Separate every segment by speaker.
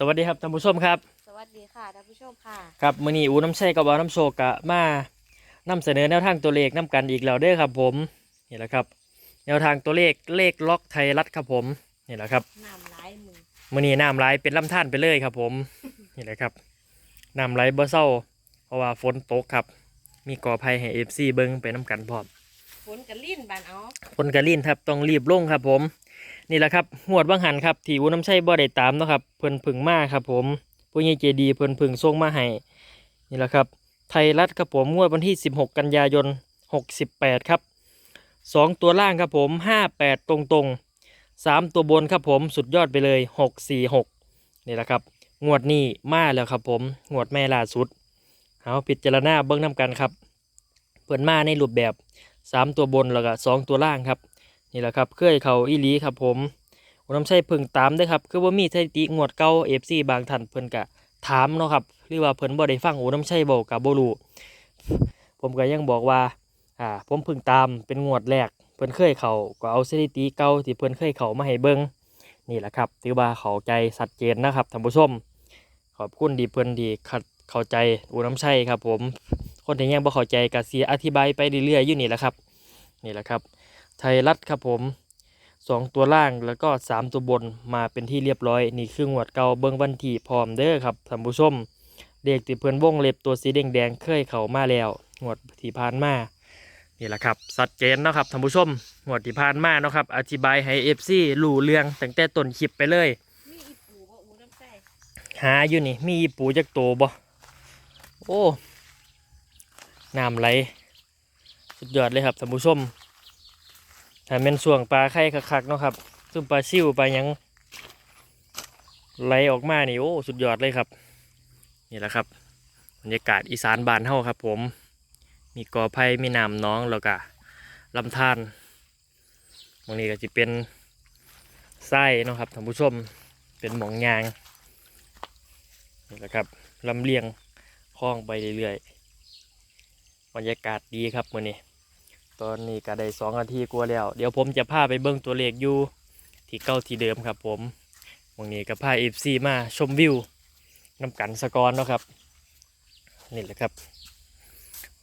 Speaker 1: สวัสดีครับท่านผู้ชมครับ
Speaker 2: สวัสดีค่ะท่านผู้ชมค่ะ
Speaker 1: ครับมื้อนี้อูน้ำชัยกับวาน้ำโชกกะมานำเสนอแนวทางตัวเลขนํกันอีกแล้วเด้อครับผมนี่แหละครับ แนวทางตัวเลขเลขล็อกไทยรัฐครับผมนี่แหละครับ
Speaker 2: น้ำร้ายมือ
Speaker 1: มื้อนี้น้ำไหลเป็นลำธารไปเลยครับผมนี่แหละครับน้ำไหลบ่เศร้า เพราะว่าฝนตกครับ มีกอภัยให้ FC เบิ่งไปนํกันพร้อม
Speaker 2: ฝนกับลิ้นบานเอา
Speaker 1: คนกระลินครับต้องรีบลงครับผม นี่แหละครับหวดบางหันครับที่อูน้ำชัยบ่ได้ตามเนาะครับเพิ่นพึ่งมาครับ ผมผู้ใหญ่ใจดีเพิ่นพึ่งส่งมาให้นี่แหละครับ ไทยรัฐครับผมงวดวันที่ 16 กันยายน 68 ครับสองตัวล่างครับผม 58 ตรงตรงสามตัวบนครับผมสุดยอดไปเลย 646 นี่แหละครับ งวดนี้มาแล้วครับผม งวดแม่ล่าสุดเอาพิจารณาเบิ้งน้ำกันครับ เพิ่นมาในรูปแบบสามตัวบนแล้วก็สองตัวล่างครับ นี่แหละครับเคยเขาอีลีครับผมผมน้ำใช่เพิ่งตามด้วยครับคือว่ามีสถิติงวดเก่าเอฟซีบางท่านเพิ่นกะถามเนาะครับหรือว่าเพิ่นบ่ได้ฟังโอ้น้ำใช่บอกกับบ่รู้ผมก็ยังบอกว่าอ่าผมพิ่งตามเป็นงวดแรกเพิ่นเคยเขาก็เอาสถิติเก่าที่เพิ่นเคยเขามาให้เบิ่งนี่แหละครับถือว่าเข้าใจชัดเจนนะครับท่านผู้ชม ขอบคุณดีเพิ่นดีขัดเข้าใจอูน้ำใช่ครับผมคนที่ยังบ่เข้าใจก็สิอธิบายไปเรื่อยๆอยู่นี่แหละครับ นี่แหละครับ ไทยรัฐครับผมสองตัวล่างแล้วก็สามตัวบนมาเป็นที่เรียบร้อย นี่คืองวดเก่าเบิ้งวันที่พร้อมเด้อครับท่านผู้ชมเด็กติเพื่อนวงเล็บตัวสีแดงๆเคยเข้ามาแล้วงวดที่ผ่านมานี่แหละครับชัดเจนเนาะครับท่านผู้ชมงวดที่ผ่านมาเนาะครับอธิบายให้เอฟซีรู้เรื่องตั้งแต่ต้นคลิปไปเลยหาอยู่นี่มีอีปูจักโตบ่โอ้น้ำไหลสุดยอดเลยครับท่านผู้ชม ถ้าเป็นส่วงปลาไข่คักๆเนาะครับซึ่งปลาซิวปลายังไหลออกมานี่โอ้สุดยอดเลยครับ นี่แหละครับบรรยากาศอีสานบานเฮาครับ ผม มีกอไผ่มีน้ำน้องแล้วก็ลำธารตรงนี้ก็จะเป็นไส้เนาะครับท่านผู้ชมเป็นหมองยางนี่แหละครับลำเลียงคล้องไปเรื่อยๆบรรยากาศดีครับมื้อนี้ ตอนนี้ก็ได้สองนาทีกว่าแล้ว เดี๋ยวผมจะพาไปเบิ้งตัวเลขอยู่ ที่เก้าที่เดิมครับผมวันนี้ก็พาเอฟซีมาชมวิวน้ำกันสกอนเนาะครับ นี่แหละครับ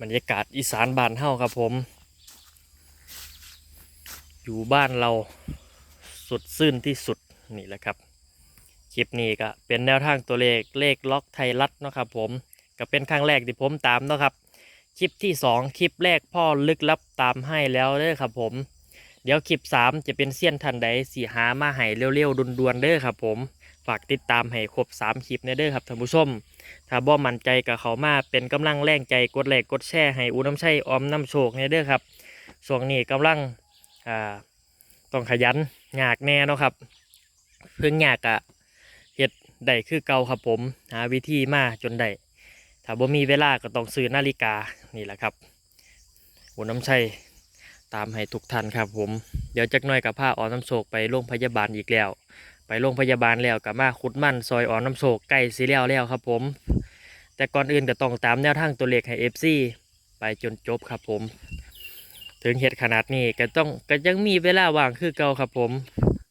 Speaker 1: บรรยากาศอีสานบ้านเฮาครับผม อยู่บ้านเราสุดซื่นที่สุดนี่แหละครับคลิปนี้ก็เป็นแนวทางตัวเลขเลขล็อกไทยรัฐเนาะครับผมก็เป็นครั้งแรกที่ผมตามเนาะครับ คลิปที่ 2 คลิปแรกพ่อลึกลับตามให้แล้วเด้อครับผม เดี๋ยวคลิป 3 จะเป็นเสี้ยนทันใดสีหามาให้เร็วๆด่วนๆเด้อครับผม ฝากติดตามให้ครบ 3 คลิปเนเด้อครับท่านผู้ชม ถ้าบ่มั่นใจกับเขามาเป็นกำลังแรงใจกดไลค์กดแชร์ให้อูน้ำชัยออมน้ำโชคเนเด้อครับช่วงนี้กำลังอ่าต้องขยันยากแน่เนาะครับ เพิ่งยากอะเฮ็ดได้คือเก่าครับผม หาวิธีมาจนได้ ถ้าบ่มีเวลาก็ต้องซื้อนาฬิกานี่แหละครับหัวน้ำชัยตามให้ทุกท่านครับ ผมเดี๋ยวจักหน่อยกับผ้าอ่อนน้ำโศกไปโรงพยาบาลอีกแล้ว ไปโรงพยาบาลแล้วกับมาขุดมันซอยอ่อนน้ำโศกใกล้สีแล้วแล้วครับ ผม แต่ก่อนอื่นก็ต้องตามแนวทางตัวเลขให้เอฟซีไปจนจบครับ ผม ถึงเหตุขนาดนี้ก็ต้องก็ยังมีเวลาว่างคือเก่าครับ ผม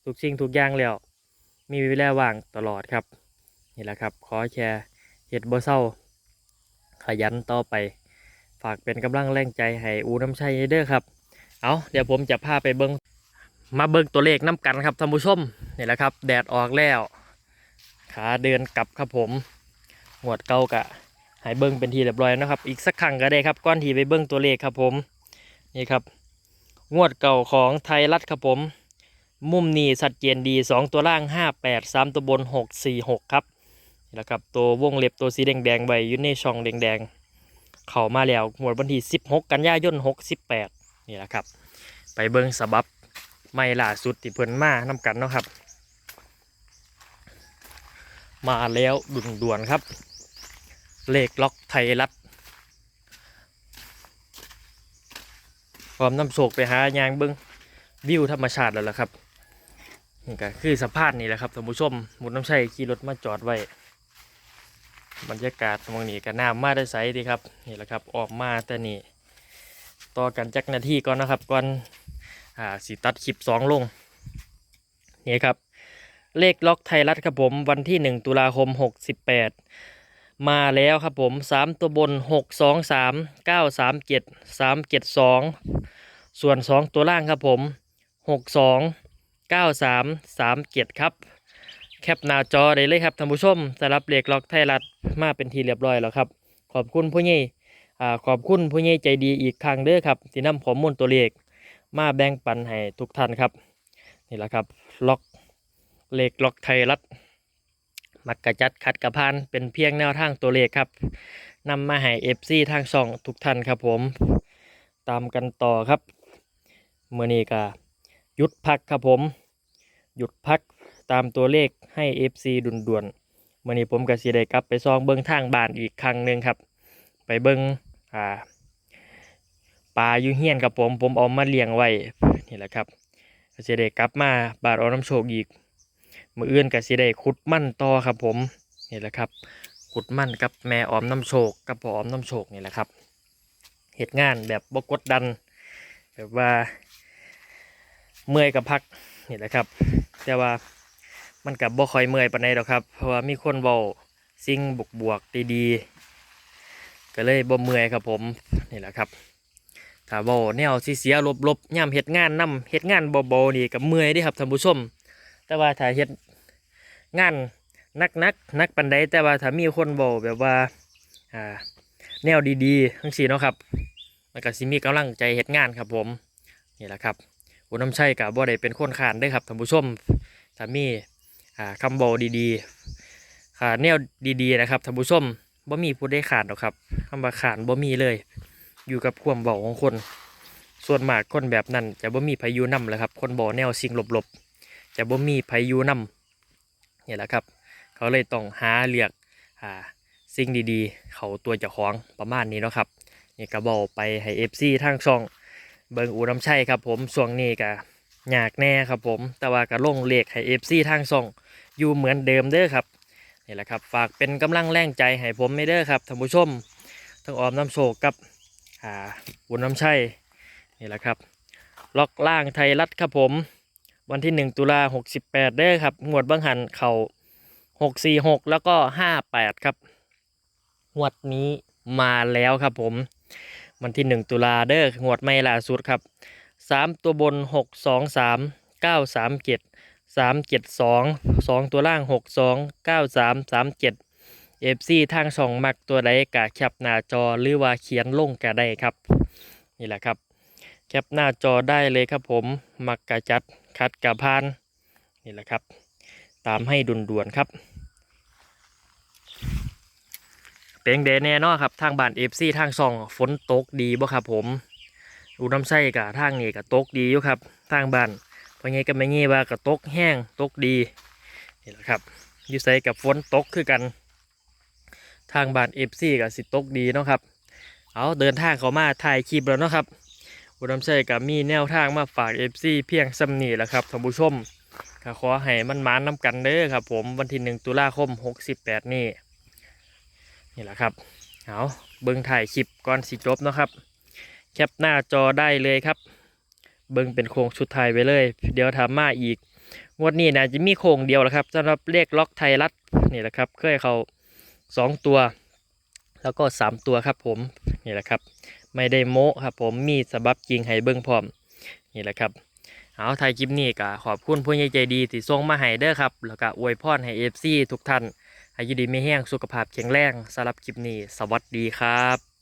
Speaker 1: ทุกสิ่งทุกอย่างแล้ว มีเวลาว่างตลอดครับ นี่แหละครับ ขอแชร์เหตุบ่เศร้า ขยันต่อไป ฝากเป็นกำลังแรงใจให้อูน้ำชัยเด้อครับ เอาเดี๋ยวผมจะพาไปเบิงมาเบิ้งตัวเลขน้ำกันครับท่านผู้ชมนี่แหละครับ แดดออกแล้ว ขาเดินกลับครับผมหวดเก่ากะให้เบิ้งเป็นทีเรียบร้อยนะครับ อีกสักครั้งก็ได้ครับก้อนทีไปเบิ้งตัวเลขครับผมนี่ครับ งวดเก่าของไทยรัฐครับผม มุมนีสัดเจนดี 2 ตัวล่าง 58 3 ตัวบน 646 ครับ นี่แหละครับตัววงเล็บตัวสีแดงๆไว้อยู่ในช่องแดงๆ เข้ามาแล้วหมวดวันที่ 16 กันยายน68 นี่แหละครับ ไปเบิ้งสบับไม่ล่าสุดที่เพิ่นมาน้ำกันเนาะครับ มาแล้วดุนด่วนๆครับ เลขล็อกไทยรัฐพร้อมน้ำโศกไปหายางเบิ้งวิวธรรมชาติแล้วล่ะครับนี่ก็คือสะพานนี่แหละครับท่านผู้ชมหมุนน้ำชัยขี่รถมาจอดไว้ บรรยากาศตรงนี้ก็น้ำมาได้ใสดีครับนี่แหละครับออกมาแต่นี่ต่อกันจักนาทีก่อนนะครับก่อนอ่าสีตัดคลิปสองลงนี่ครับ เลขล็อกไทยรัฐครับผมวันที่ 1 ตุลาคม 68 มาแล้วครับผม 3 ตัวบน 6 2 3 9 3 7 3 7 2 ส่วน 2 ตัวล่างครับผม 6 2 9 3 3 7 ครับ แคปหน้าจอได้เลยครับท่านผู้ชมสำหรับเลขล็อกไทยรัฐมาเป็นทีเรียบร้อยแล้วครับ ขอบคุณผู้ใหญ่ขอบคุณผู้ใหญ่ใจดีอีกครั้งเด้อครับ ที่นำข้อมูลตัวเลขมาแบ่งปันให้ทุกท่านครับ นี่แหละครับล็อกเลขล็อกไทยรัฐมักกระจัดขัดกระพานเป็นเพียงแนวทางตัวเลขครับนำมาให้เอฟซีทางช่องทุกท่านครับผม ตามกันต่อครับเมื่อนี้ก็หยุดพักครับผม หยุดพัก ตามตัวเลขให้ FC ดุนด่วนๆเมื่อนี้ผมก็สิได้กลับไปซองเบิ้งทางบ้านอีกครั้งหนึ่งครับ ไปเบิ้งอ่าปลาอยู่เฮียนครับผมผมเอามาเลี้ยงไว้นี่แหละครับก็สิได้กลับมาบาดเอาน้ำโชคอีกมืออื่นก็สิได้ขุดมั่นต่อครับผมนี่แหละครับขุดมั่นกับแม่ออมน้ำโชคกับพ่อออมน้ำโชคนี่แหละครับเหตุงานแบบบกดดันแบบว่าเมื่อยกับพักนี่แหละครับ แต่ว่า มันกับบ่คอยเมื่อยปานใดหรอกครับ เพราะว่ามีคนเว้าสิ่งบวกบวกๆดีๆ ก็เลยบ่เมื่อยครับผมนี่แหละครับถ้าเว้าแนวสิเสียลบๆย่ำเฮ็ดงานนํเฮ็ดงานเบาๆนี่ก็เมื่อยด้ครับท่านผู้ชม แต่ว่าถ้าเฮ็ดงานนักนักนักปานใดแต่ว่าถ้ามีคนเว้าแบบว่าอ่าแนวดีๆ ทั้งสี่เนาะครับมันก็สิมีกำลังใจเฮ็ดงานครับผมนี่แหละครับอุน้ำชัยกับบ่ได้เป็นคนขานได้ครับท่านผู้ชมถ้ามีอ่า คำบอกดีๆขาแนวดีๆนะครับท่านผู้ชมบ่มีผู้ได้ขาดหรอกครับคำว่าขานบ่มีเลย อยู่กับความเบาของคน ส่วนมากคนแบบนั้น จะบ่มีพายุนำแหละครับ คนบ่แนวสิ่งหลบๆจะบ่มีพายุนำนี่แหละครับ เขาเลยต้องหาเลือกอ่าสิ่งดีๆ เขาตัวเจ้าของประมาณนี้เนาะครับนี่ก็บอกไปให้เอฟซีทางช่องเบิงอูน้ำชัยครับผมช่วงนี้ก็ยากแน่ครับผม แต่ว่าก็ลงเลขให้เอฟซีทางช่อง อยู่เหมือนเดิมเด้อครับนี่แหละครับ ฝากเป็นกำลังแรงใจให้ผมไม่เด้อครับท่านผู้ชมทั้งออมน้ำโชคกับอ่าอูน้ำชัยนี่แหละครับ ล็อกล่างไทยรัฐครับผม วันที่ 1 ตุลา68เด้อครับงวดบังหันเข่า646 แล้วก็ 58 ครับงวดนี้มาแล้วครับผม วันที่ 1 ตุลาเด้องวดไม่ล่าสุดครับ 3 ตัวบน 6 2 3 9 3 7 3 7 2 2ตัวล่าง6 2 9 3 3 7 FC ทางช่องมักตัวใดกะแคปหน้าจอหรือว่าเขียนลงกะได้ครับ นี่แหละครับ แคปหน้าจอได้เลยครับผมมักกะจัดคัดกะพาน นี่แหละครับ ตามให้ด่วนๆครับเป็นเดแน่เนอนครับทางบ้านเอฟซีทางซองฝนตกดีบ่ครับผมอูน้ำไส้กับทางนี้กับตกดีอยู่ครับทางบ้าน พราะงี้ก็ไม่งี้ว่ากับตกแห้งตกดีนี่แหละครับอยู่ใส่กับฝนตกคือกัน ทางบ้านเอฟซีกับสิตกดีเนาะครับ เอาเดินทางเขามาถ่ายคลิปแล้วเนาะครับอูน้ำไส้กับมีแนวทางมาฝากเอฟซีเพียงสำนีแหละครับท่านผู้ชมขอให้มันมานน้ำกันเด้อครับ ผมวันที่หนึ่งตุลาคม 68 นี่นี่แหละครับเอาเบิ้งถ่ายคลิปก่อนสิจบเนาะครับ แคปหน้าจอได้เลยครับ เบิ้งเป็นโครงชุดไทยไปเลย เดี๋ยวทำมาอีก งวดนี้นะจะมีโครงเดียวแหละครับสำหรับเลขล็อกไทยรัฐนี่แหละครับ เคยเขาสองตัว แล้วก็สามตัวครับผมนี่แหละครับ ไม่ได้โม้ครับผมมีสบับจริงให้เบิ้งพร้อมนี่แหละครับเอาถ่ายคลิปนี้ก็ขอบคุณผู้ใหญ่ใจดีที่ส่งมาให้เด้อครับ แล้วก็อวยพรให้เอฟซีทุกท่านให้ยูดีไม่แห้งสุขภาพแข็งแรงสำหรับคลิปนี้ สวัสดีครับ